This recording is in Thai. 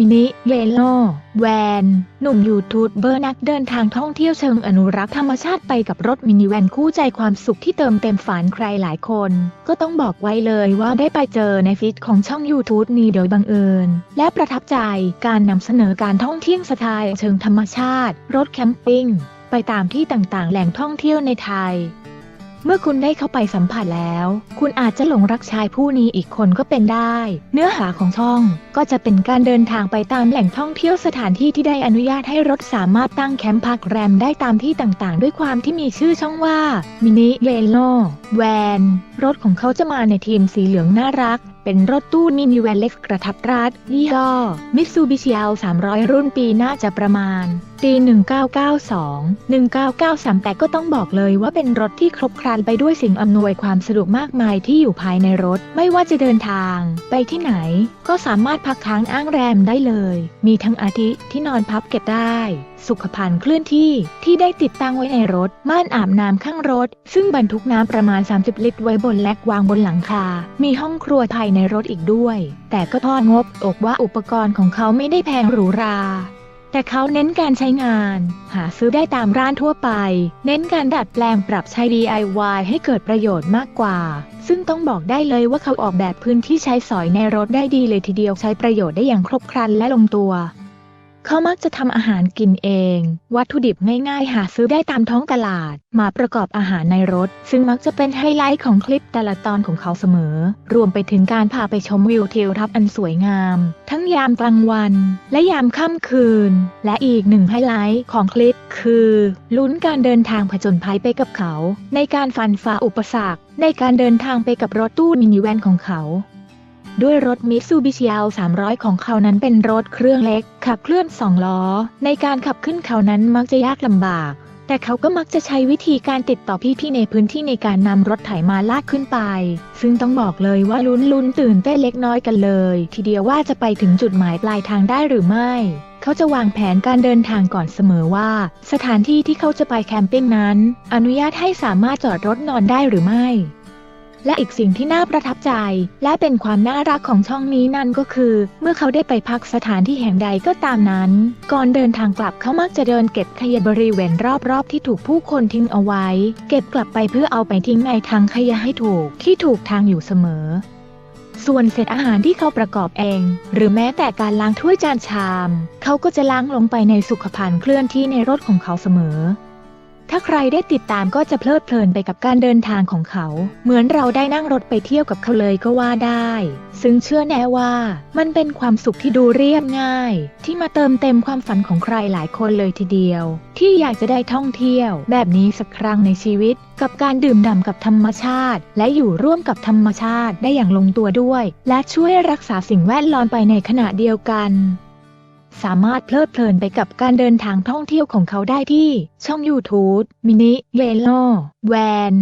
มินิเยโลแวน หนุ่มยูทูบเบอร์นักเดินทางท่องเที่ยวเชิงอนุรักษ์ธรรมชาติไปกับรถมินิแวนคู่ใจความสุขที่เติมเต็มฝันใครหลายคน ก็ต้องบอกไว้เลยว่าได้ไปเจอในฟีดของช่อง YouTube นี้โดยบังเอิญ และประทับใจการนำเสนอการท่องเที่ยวสไตล์เชิงธรรมชาติ รถแคมปิ้ง ไปตามที่ต่างๆ แหล่งท่องเที่ยวในไทย เมื่อคุณได้เข้าไปสัมผัสแล้ว คุณอาจจะหลงรักชายผู้นี้อีกคนก็เป็นได้ เนื้อหาของช่องก็จะเป็นการเดินทางไปตามแหล่งท่องเที่ยวสถานที่ที่ได้อนุญาตให้รถสามารถตั้งแคมป์พักแรมได้ตามที่ต่างๆ ด้วยความที่มีชื่อช่องว่ามินิเ e โลแวนรถของเขาจะมาในทีมสีเหลืองน่ารักเป็นรถตู้มินิแวนเล็กกระทัดรัดยี่ห้อมิตซูบิชิเอา300 รุ่นปีน่าจะประมาณ ปี1992 1993 แต่ก็ต้องบอกเลยว่าเป็นรถที่ครบครันไปด้วยสิ่งอำนวยความสะดวกมากมายที่อยู่ภายในรถ ไม่ว่าจะเดินทาง ไปที่ไหน ก็สามารถพักค้างอ้างแรมได้เลย มีทั้งอาทิที่นอนพับเก็บได้สุขภัณฑ์เคลื่อนที่ที่ได้ติดตั้งไว้ในรถ ม่านอาบน้ำข้างรถ ซึ่งบรรทุกน้ำประมาณ 30 ลิตรไว้บนแลกวางบนหลังคา มีห้องครัวภายในรถอีกด้วย แต่ก็ทอดงบ อกว่าอุปกรณ์ของเขาไม่ได้แพงหรูหรา แต่เขาเน้นการใช้งาน หาซื้อได้ตามร้านทั่วไป เน้นการดัดแปลงปรับใช้ DIY ให้เกิดประโยชน์มากกว่า ซึ่งต้องบอกได้เลยว่าเขาออกแบบพื้นที่ใช้สอยในรถได้ดีเลยทีเดียวใช้ประโยชน์ได้อย่างครบครันและลงตัว เขามักจะทำอาหารกินเอง วัตถุดิบง่ายๆ หาซื้อได้ตามท้องตลาด มาประกอบอาหารในรถ ซึ่งมักจะเป็นไฮไลท์ของคลิปแต่ละตอนของเขาเสมอ รวมไปถึงการพาไปชมวิวทิวทัศน์อันสวยงาม ทั้งยามกลางวัน และยามค่ำคืน และอีกหนึ่งไฮไลท์ของคลิป คือลุ้นการเดินทางผจญภัยไปกับเขา ในการฟันฝ่าอุปสรรค ในการเดินทางไปกับรถตู้มินิแวนของเขา ด้วยรถมิตซูบิชิเอา300 ของเขานั้นเป็นรถเครื่องเล็ก ขับเคลื่อน2ล้อ ในการขับขึ้นเขานั้นมักจะยากลำบาก แต่เขาก็มักจะใช้วิธีการติดต่อพี่ๆในพื้นที่ในการนำรถไถมาลากขึ้นไป ซึ่งต้องบอกเลยว่าลุ้นลุ้นๆตื่นเต้นเล็กน้อยกันเลย ทีเดียวว่าจะไปถึงจุดหมายปลายทางได้หรือไม่เขาจะวางแผนการเดินทางก่อนเสมอว่า สถานที่ที่เขาจะไปแคมปิ้งนั้น อนุญาตให้สามารถจอดรถนอนได้หรือไม่ และอีกสิ่งที่น่าประทับใจ และเป็นความน่ารักของช่องนี้นั่นก็คือ เมื่อเขาได้ไปพักสถานที่แห่งใดก็ตามนั้น ก่อนเดินทางกลับเขามักจะเดินเก็บขยะบริเวณรอบๆ ที่ถูกผู้คนทิ้งเอาไว้ เก็บกลับไปเพื่อเอาไปทิ้งในถังขยะให้ถูกที่ถูกทางอยู่เสมอส่วนเศษอาหารที่เขาประกอบเอง หรือแม้แต่การล้างถ้วยจานชาม เขาก็จะล้างลงไปในสุขภัณฑ์เคลื่อนที่ในรถของเขาเสมอ ถ้าใครได้ติดตามก็จะเพลิดเพลินไปกับการเดินทางของเขา เหมือนเราได้นั่งรถไปเที่ยวกับเขาเลยก็ว่าได้ ซึ่งเชื่อแน่ว่า มันเป็นความสุขที่ดูเรียบง่าย ที่มาเติมเต็มความฝันของใครหลายคนเลยทีเดียว ที่อยากจะได้ท่องเที่ยว แบบนี้สักครั้งในชีวิต กับการดื่มด่ำกับธรรมชาติ และอยู่ร่วมกับธรรมชาติได้อย่างลงตัวด้วย และช่วยรักษาสิ่งแวดล้อมไปในขณะเดียวกัน สามารถเพลิดเพลินไปกับการเดินทางท่องเที่ยวของเขาได้ที่ช่อง YouTube มินิเ e โลแวน